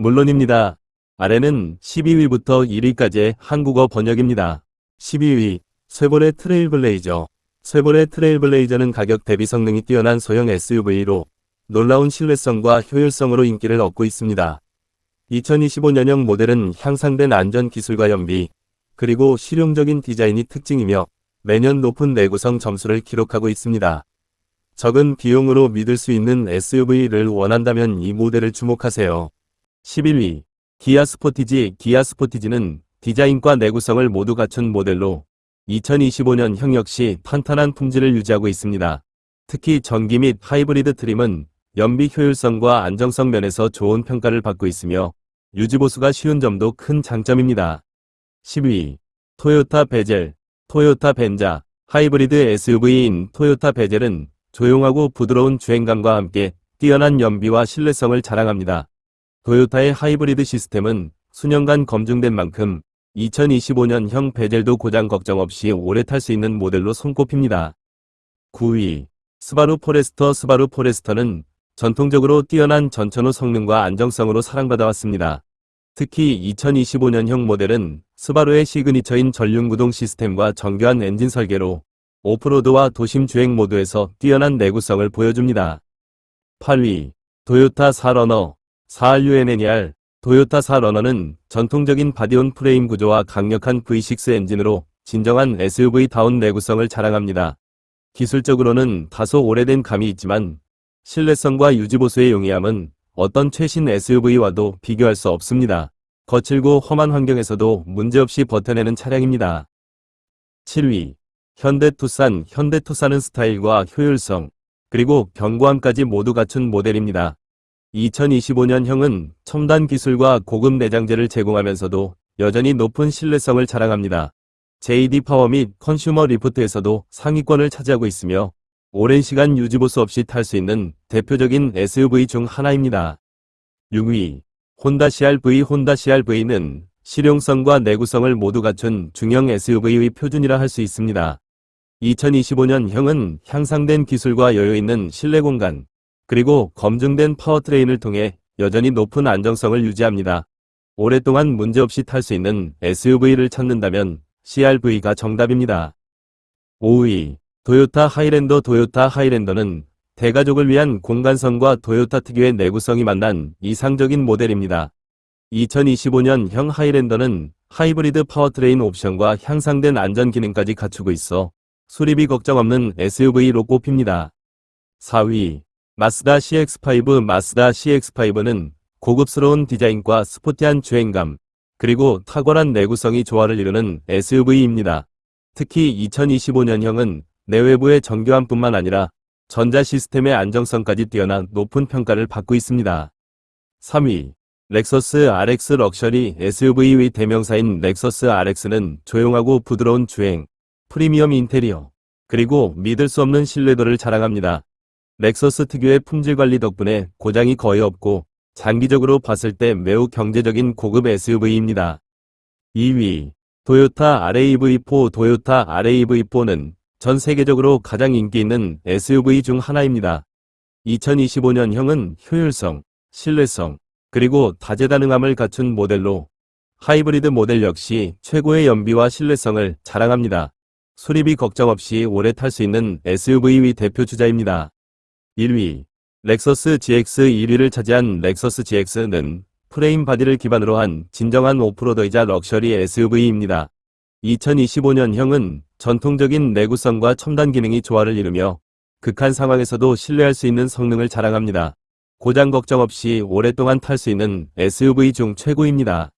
물론입니다. 아래는 12위부터 1위까지의 한국어 번역입니다. 12위, 쉐보레 트레일블레이저. 쉐보레 트레일블레이저는 가격 대비 성능이 뛰어난 소형 SUV로 놀라운 신뢰성과 효율성으로 인기를 얻고 있습니다. 2025년형 모델은 향상된 안전 기술과 연비, 그리고 실용적인 디자인이 특징이며 매년 높은 내구성 점수를 기록하고 있습니다. 적은 비용으로 믿을 수 있는 SUV를 원한다면 이 모델을 주목하세요. 11위 기아 스포티지 기아 스포티지는 디자인과 내구성을 모두 갖춘 모델로 2025년형 역시 탄탄한 품질을 유지하고 있습니다. 특히 전기 및 하이브리드 트림은 연비 효율성과 안정성 면에서 좋은 평가를 받고 있으며 유지보수가 쉬운 점도 큰 장점입니다. 12위 토요타 베젤 토요타 벤자 하이브리드 SUV인 토요타 베젤은 조용하고 부드러운 주행감과 함께 뛰어난 연비와 신뢰성을 자랑합니다. 토요타의 하이브리드 시스템은 수년간 검증된 만큼 2025년형 베젤도 고장 걱정 없이 오래 탈 수 있는 모델로 손꼽힙니다. 9위 스바루 포레스터 스바루 포레스터는 전통적으로 뛰어난 전천후 성능과 안정성으로 사랑받아왔습니다. 특히 2025년형 모델은 스바루의 시그니처인 전륜구동 시스템과 정교한 엔진 설계로 오프로드와 도심 주행 모드에서 뛰어난 내구성을 보여줍니다. 8위 도요타 사러너 4RUNNER 도요타 사러너는 전통적인 바디온 프레임 구조와 강력한 V6 엔진으로 진정한 SUV다운 내구성을 자랑합니다. 기술적으로는 다소 오래된 감이 있지만 신뢰성과 유지보수의 용이함은 어떤 최신 SUV와도 비교할 수 없습니다. 거칠고 험한 환경에서도 문제없이 버텨내는 차량입니다. 7위 현대 투싼 현대 투싼은 스타일과 효율성 그리고 견고함까지 모두 갖춘 모델입니다. 2025년형은 첨단 기술과 고급 내장재를 제공하면서도 여전히 높은 신뢰성을 자랑합니다. JD 파워 및 컨슈머 리포트에서도 상위권을 차지하고 있으며 오랜 시간 유지보수 없이 탈 수 있는 대표적인 SUV 중 하나입니다. 6위 혼다 CRV 혼다 CRV는 실용성과 내구성을 모두 갖춘 중형 SUV의 표준이라 할 수 있습니다. 2025년형은 향상된 기술과 여유 있는 실내 공간, 그리고 검증된 파워트레인을 통해 여전히 높은 안정성을 유지합니다. 오랫동안 문제없이 탈 수 있는 SUV를 찾는다면 CRV가 정답입니다. 5위 도요타 하이랜더 도요타 하이랜더는 대가족을 위한 공간성과 도요타 특유의 내구성이 만난 이상적인 모델입니다. 2025년형 하이랜더는 하이브리드 파워트레인 옵션과 향상된 안전 기능까지 갖추고 있어 수리비 걱정 없는 SUV로 꼽힙니다. 4위 마스다 CX5 마스다 CX5는 고급스러운 디자인과 스포티한 주행감, 그리고 탁월한 내구성이 조화를 이루는 SUV입니다. 특히 2025년형은 내외부의 정교함뿐만 아니라 전자 시스템의 안정성까지 뛰어난 높은 평가를 받고 있습니다. 3위 렉서스 RX 럭셔리 SUV의 대명사인 렉서스 RX는 조용하고 부드러운 주행, 프리미엄 인테리어, 그리고 믿을 수 없는 신뢰도를 자랑합니다. 렉서스 특유의 품질 관리 덕분에 고장이 거의 없고 장기적으로 봤을 때 매우 경제적인 고급 SUV입니다. 2위 도요타 RAV4 도요타 RAV4는 전 세계적으로 가장 인기 있는 SUV 중 하나입니다. 2025년형은 효율성, 신뢰성, 그리고 다재다능함을 갖춘 모델로 하이브리드 모델 역시 최고의 연비와 신뢰성을 자랑합니다. 수리비 걱정 없이 오래 탈 수 있는 SUV의 대표 주자입니다. 1위 렉서스 GX 1위를 차지한 렉서스 GX는 프레임 바디를 기반으로 한 진정한 오프로더이자 럭셔리 SUV입니다. 2025년형은 전통적인 내구성과 첨단 기능이 조화를 이루며 극한 상황에서도 신뢰할 수 있는 성능을 자랑합니다. 고장 걱정 없이 오랫동안 탈 수 있는 SUV 중 최고입니다.